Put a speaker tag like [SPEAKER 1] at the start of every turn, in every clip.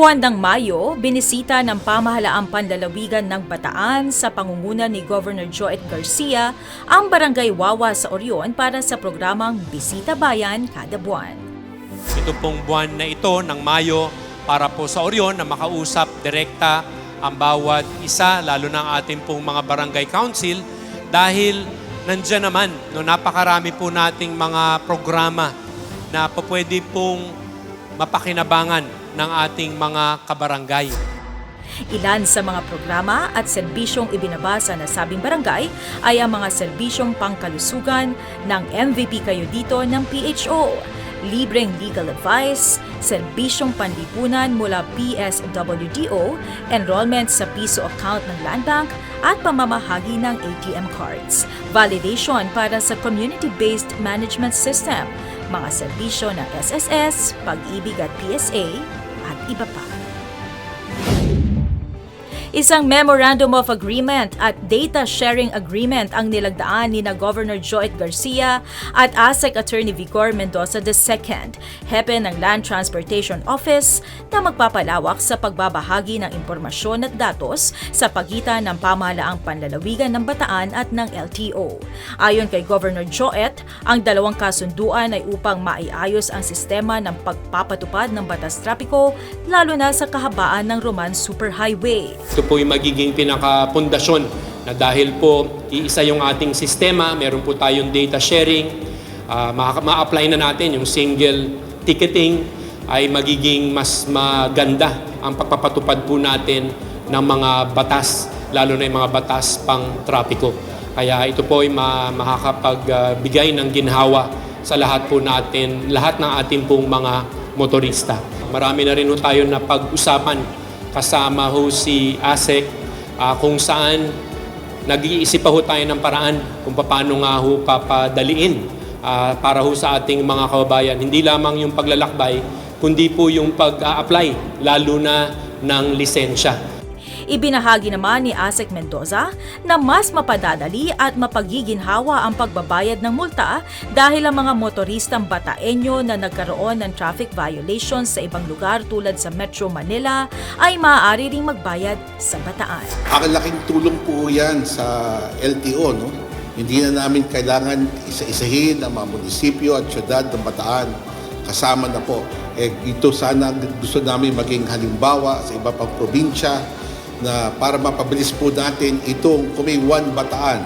[SPEAKER 1] buwan ng Mayo, binisita ng pamahalaang panlalawigan ng Bataan sa pangunguna ni Governor Joet Garcia ang Barangay Wawa sa Orion para sa programang Bisita Bayan kada buwan.
[SPEAKER 2] Ito pong buwan na ito ng Mayo para po sa Orion na makausap direkta ang bawat isa, lalo na ang ating pong mga barangay council dahil nandyan naman, no, napakarami po nating mga programa na pwede pong mapakinabangan ng ating mga kabarangay.
[SPEAKER 1] Ilan sa mga programa at serbisyong ibinabasa na sabing barangay ay ang mga serbisyong pangkalusugan ng MVP kayo dito ng PHO, libreng legal advice, serbisyong panlipunan mula PSWDO, enrollment sa piso account ng Land Bank at pamamahagi ng ATM cards, validation para sa community-based management system, mga serbisyo ng SSS, pag-ibig at PSA, iba pa. Isang Memorandum of Agreement at Data Sharing Agreement ang nilagdaan ni na Governor Joet Garcia at ASEC Attorney Vigor Mendoza II, hepe ng Land Transportation Office na magpapalawak sa pagbabahagi ng impormasyon at datos sa pagitan ng pamahalaang panlalawigan ng Bataan at ng LTO. Ayon kay Governor Joet, ang dalawang kasunduan ay upang maiayos ang sistema ng pagpapatupad ng batas trapiko lalo na sa kahabaan ng Roman Superhighway.
[SPEAKER 2] Ito po yung magiging pinakapundasyon na dahil po iisa yung ating sistema, meron po tayong data sharing, ma- ma-apply na natin yung single ticketing ay magiging mas maganda ang pagpapatupad po natin ng mga batas, lalo na yung mga batas pang trapiko. Kaya ito po ay ma- makakapagbigay ng ginhawa sa lahat po natin, lahat ng ating pong mga motorista. Marami na rin po tayo na pag-usapan kasama ho si ASEC ah, kung saan nag-iisip pa ho tayo ng paraan kung paano nga ho papadaliin ah, para ho sa ating mga kababayan. Hindi lamang yung paglalakbay, kundi po yung pag-a-apply, lalo na ng lisensya.
[SPEAKER 1] Ibinahagi naman ni ASEC Mendoza na mas mapadadali at mapagiginhawa ang pagbabayad ng multa dahil ang mga motoristang bataenyo na nagkaroon ng traffic violations sa ibang lugar tulad sa Metro Manila ay maaari ring magbayad sa bataan.
[SPEAKER 3] Ang laking tulong po yan sa LTO. No? Hindi na namin kailangan isa-isahin ang mga munisipyo at syudad ng Bataan. Kasama na po. Eh, ito sana gusto namin maging halimbawa sa iba pang probinsya na para mapabilis po natin itong kung may one Bataan,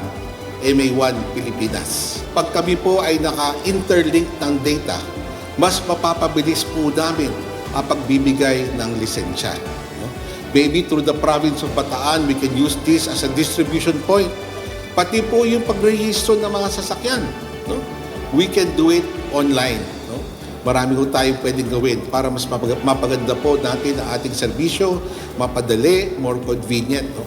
[SPEAKER 3] eh may one Pilipinas. Pag kami po ay naka-interlink ng data, mas mapapabilis po namin ang pagbibigay ng lisensya. Maybe through the province of Bataan, we can use this as a distribution point. Pati po yung pagrehistro ng mga sasakyan. No? We can do it online. Marami po tayong pwedeng gawin para mas mapag- mapaganda po natin ang ating serbisyo, mapadali, more convenient. No?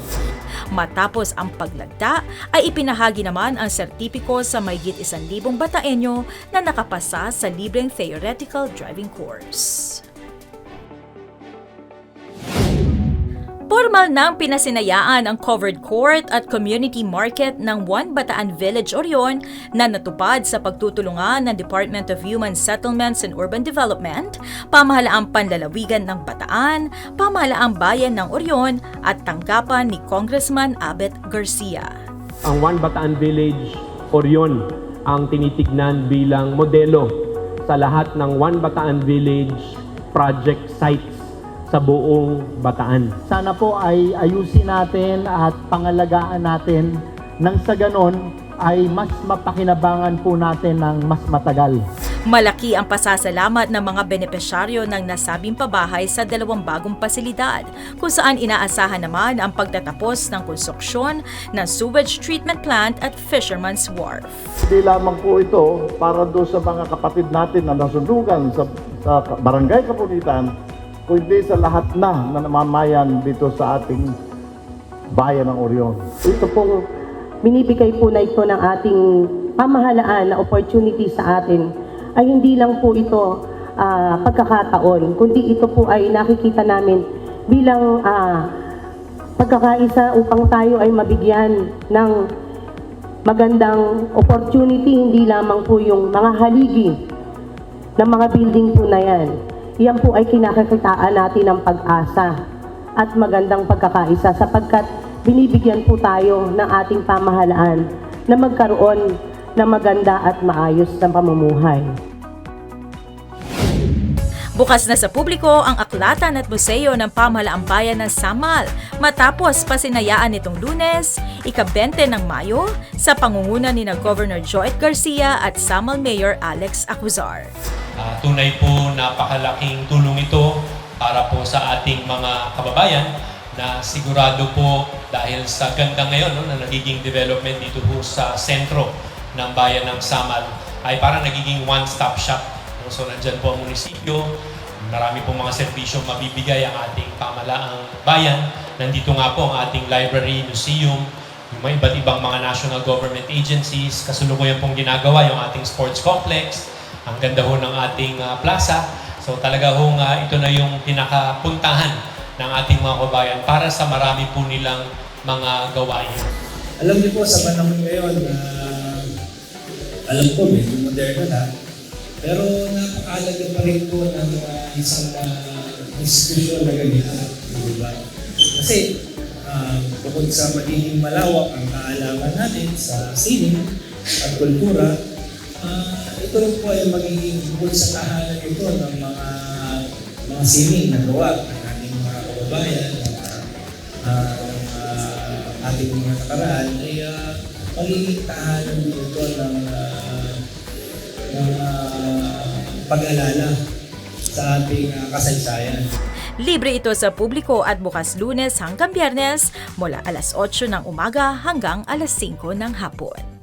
[SPEAKER 1] Matapos ang paglagda, ay ipinahagi naman ang sertipiko sa mayigit isang libong bataenyo na nakapasa sa libreng theoretical driving course. Formal nang pinasinayaan ang covered court at community market ng One Bataan Village Orion na natupad sa pagtutulungan ng Department of Human Settlements and Urban Development, pamahalaang panlalawigan ng Bataan, pamahalaang bayan ng Orion at tanggapan ni Congressman Abet Garcia.
[SPEAKER 4] ang One Bataan Village Orion ang tinitignan bilang modelo sa lahat ng One Bataan Village project sites sa buong Bataan.
[SPEAKER 5] Sana po ay ayusin natin at pangalagaan natin nang sa ganon ay mas mapakinabangan po natin ng mas matagal.
[SPEAKER 1] Malaki ang pasasalamat ng mga benepisyaryo ng nasabing pabahay sa dalawang bagong pasilidad kung saan inaasahan naman ang pagtatapos ng konstruksyon ng sewage treatment plant at Fisherman's Wharf.
[SPEAKER 6] Hindi lamang po ito para do sa mga kapatid natin na nasundugan sa, sa barangay Kapunitan, kundi sa lahat na na namamayan dito sa ating bayan ng Orion.
[SPEAKER 7] ito pong binibigay po na ito ng ating pamahalaan na opportunity sa atin ay hindi lang po ito ah, pagkakataon, kundi ito po ay nakikita namin bilang ah, pagkakaisa upang tayo ay mabigyan ng magandang opportunity, hindi lamang po yung mga haligi ng mga building po na yan. Yan po ay kinakakitaan natin ng pag-asa at magandang pagkakaisa sapagkat binibigyan po tayo ng ating pamahalaan na magkaroon ng maganda at maayos na pamumuhay.
[SPEAKER 1] Bukas na sa publiko ang aklatan at museo ng pamahalaang bayan ng Samal matapos pasinayaan nitong lunes, ika-20 ng Mayo, sa pangunguna ni na Governor Joet Garcia at Samal Mayor Alex Acuzar.
[SPEAKER 2] Ah, tunay po napakalaking tulong ito para po sa ating mga kababayan na sigurado po dahil sa ganda ngayon no, na nagiging development dito po sa sentro ng bayan ng Samal ay parang nagiging one-stop shop. No? So nandyan po ang munisipyo, marami pong mga serbisyong mabibigay ang ating pamalaang bayan. Nandito nga po ang ating library, museum, yung mga iba't ibang mga national government agencies, kasalukuyan pong ginagawa yung ating sports complex, ang ganda ho ng ating ah, plaza. So talaga hong ah, ito na yung pinakapuntahan ng ating mga kabayan para sa marami po nilang mga gawain.
[SPEAKER 8] Alam niyo po sa panahon ngayon na alam ko medyo moderno na pero napakahalaga pa rin po ng uh, isang uh, institusyon na ganito. Di ba? Kasi uh, bukod sa magiging malawak ang kaalaman natin sa sining at kultura, uh, ito rin po ay magiging bukod sa tahanan ito ng mga mga sining na gawa ng ating mga kababayan, uh, uh, ating mga nakaraan ay uh, magiging tahanan din ito ng, uh, uh, pag-alala sa ating uh, kasaysayan.
[SPEAKER 1] Libre ito sa publiko at bukas lunes hanggang biyernes mula alas 8 ng umaga hanggang alas 5 ng hapon.